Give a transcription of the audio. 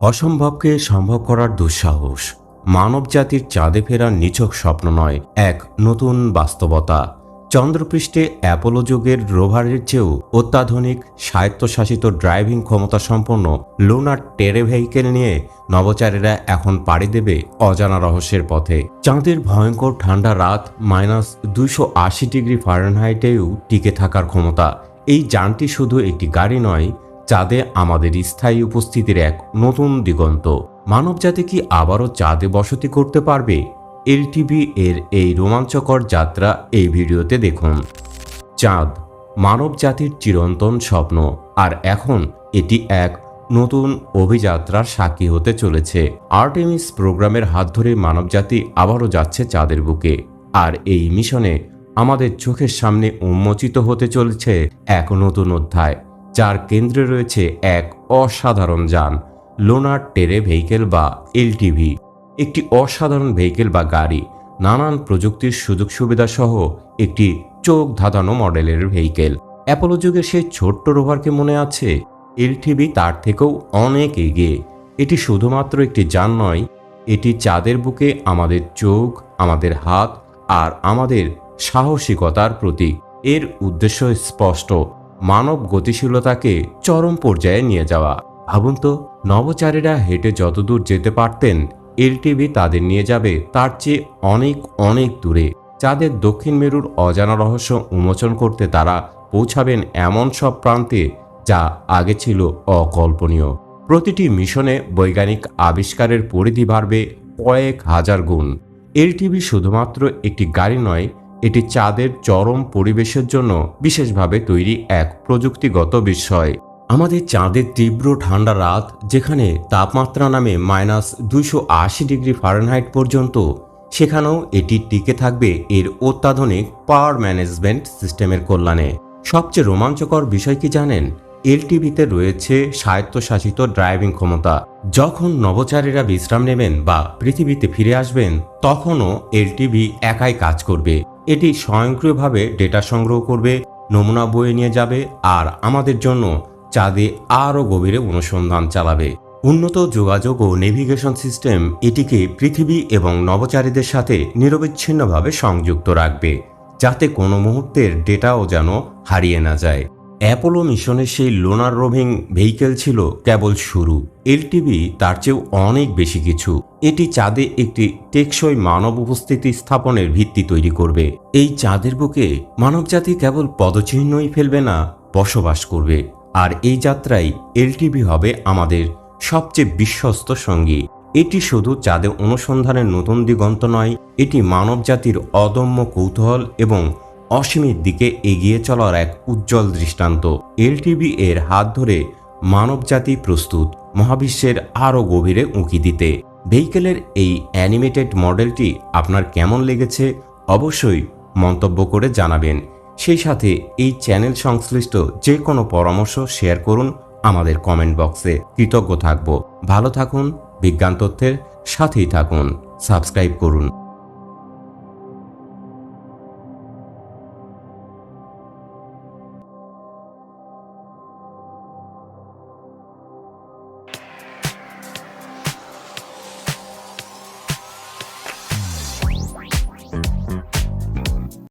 অসম্ভবকে সম্ভব করার দুঃসাহস। মানব জাতির চাঁদে ফেরার নিছক স্বপ্ন নয় এক নতুন বাস্তবতা। চন্দ্রপৃষ্ঠে অ্যাপোলো যুগের রোভারের চেয়েও অত্যাধুনিক, স্বায়ত্তশাসিত ড্রাইভিং ক্ষমতা সম্পন্ন লুনার টেরে ভেহিকেল নিয়ে নবচারীরা এখন পাড়ি দেবে অজানা রহস্যের পথে। চাঁদের ভয়ঙ্কর ঠান্ডা রাত মাইনাস দুইশো আশি ডিগ্রি ফারেনহাইটেও টিকে থাকার ক্ষমতা। এই যানটি শুধু একটি গাড়ি নয় চাঁদে আমাদের স্থায়ী উপস্থিতির এক নতুন দিগন্ত। মানবজাতি কি আবারও চাঁদে বসতি করতে পারবে? এলটিভি এর এই রোমাঞ্চকর যাত্রা এই ভিডিওতে দেখুন। চাঁদ মানব জাতির চিরন্তন স্বপ্ন, আর এখন এটি এক নতুন অভিযাত্রার সাক্ষী হতে চলেছে। আর্টেমিস প্রোগ্রামের হাত ধরে মানবজাতি আবারও যাচ্ছে চাঁদের বুকে, আর এই মিশনে আমাদের চোখের সামনে উন্মোচিত হতে চলেছে এক নতুন অধ্যায়। যার কেন্দ্রে রয়েছে এক অসাধারণ যান, লোনার টেরে ভেহিকেল বা এলটিভি। একটি অসাধারণ ভেহিকেল বা গাড়ি, নানান প্রযুক্তির সুযোগ সুবিধা সহ একটি চোখ ধাঁধানো মডেলের ভেহিকেল। অ্যাপোলো যুগের সেই ছোট্ট রোভারকে মনে আছে? এলটিভি তার থেকেও অনেক এগিয়ে। এটি শুধুমাত্র একটি যান নয়, এটি চাঁদের বুকে আমাদের চোখ, আমাদের হাত আর আমাদের সাহসিকতার প্রতীক। এর উদ্দেশ্য স্পষ্ট মানব গতিশীলতাকে চরম পর্যায়ে নিয়ে যাওয়া। ভাবুন তো, নবচারীরা হেঁটে যতদূর যেতে পারতেন, এলটিভি তাদের নিয়ে যাবে তার চেয়ে অনেক অনেক দূরে। চাঁদের দক্ষিণ মেরুর অজানা রহস্য উন্মোচন করতে তারা পৌঁছাবেন এমন সব প্রান্তে যা আগে ছিল অকল্পনীয়। প্রতিটি মিশনে বৈজ্ঞানিক আবিষ্কারের পরিধি বাড়বে কয়েক হাজার গুণ। এলটিভি শুধুমাত্র একটি গাড়ি নয় এটি চাঁদের চরম পরিবেশের জন্য বিশেষভাবে তৈরি এক প্রযুক্তিগত বিষয়। আমাদের চাঁদের তীব্র ঠান্ডা রাত, যেখানে তাপমাত্রা নামে মাইনাস দুইশো আশি ডিগ্রি ফারেনহাইট পর্যন্ত, সেখানেও এটি টিকে থাকবে এর অত্যাধুনিক পাওয়ার ম্যানেজমেন্ট সিস্টেমের কল্যাণে। সবচেয়ে রোমাঞ্চকর বিষয় কি জানেন? এলটিভিতে রয়েছে স্বায়ত্তশাসিত ড্রাইভিং ক্ষমতা। যখন নবচারীরা বিশ্রাম নেবেন বা পৃথিবীতে ফিরে আসবেন, তখনও এলটিভি একাই কাজ করবে। এটি স্বয়ংক্রিয়ভাবে ডেটা সংগ্রহ করবে, নমুনা বয়ে নিয়ে যাবে আর আমাদের জন্য চাঁদে আরও গভীরে অনুসন্ধান চালাবে। উন্নত যোগাযোগ ও নেভিগেশন সিস্টেম এটিকে পৃথিবী এবং নবচারীদের সাথে নিরবিচ্ছিন্নভাবে সংযুক্ত রাখবে, যাতে কোনো মুহূর্তের ডেটাও যেন হারিয়ে না যায়। অ্যাপোলো মিশনের সেই লোনার রোভিং ভেহিকেল ছিল কেবল শুরু। এলটিভি তার চেয়েও অনেক বেশি কিছু। এটি চাঁদে একটি টেকসই মানব উপস্থিতি স্থাপনের ভিত্তি তৈরি করবে। এই চাঁদের বুকে মানবজাতি কেবল পদচিহ্নই ফেলবে না, বসবাস করবে। আর এই যাত্রায় এলটিভি হবে আমাদের সবচেয়ে বিশ্বস্ত সঙ্গী। এটি শুধু চাঁদে অনুসন্ধানের নতুন দিগন্ত নয়, এটি মানবজাতির অদম্য কৌতূহল এবং অসীমের দিকে এগিয়ে চলার এক উজ্জ্বল দৃষ্টান্ত। এলটিভি এর হাত ধরে মানবজাতি প্রস্তুত মহাবিশ্বের আরও গভীরে উঁকি দিতে। ভেহিকেলের এই অ্যানিমেটেড মডেলটি আপনার কেমন লেগেছে অবশ্যই মন্তব্য করে জানাবেন। সেই সাথে এই চ্যানেল সংশ্লিষ্ট যে কোনো পরামর্শ শেয়ার করুন আমাদের কমেন্ট বক্সে। কৃতজ্ঞ থাকব। ভালো থাকুন, বিজ্ঞান তথ্যের সাথেই থাকুন। সাবস্ক্রাইব করুন।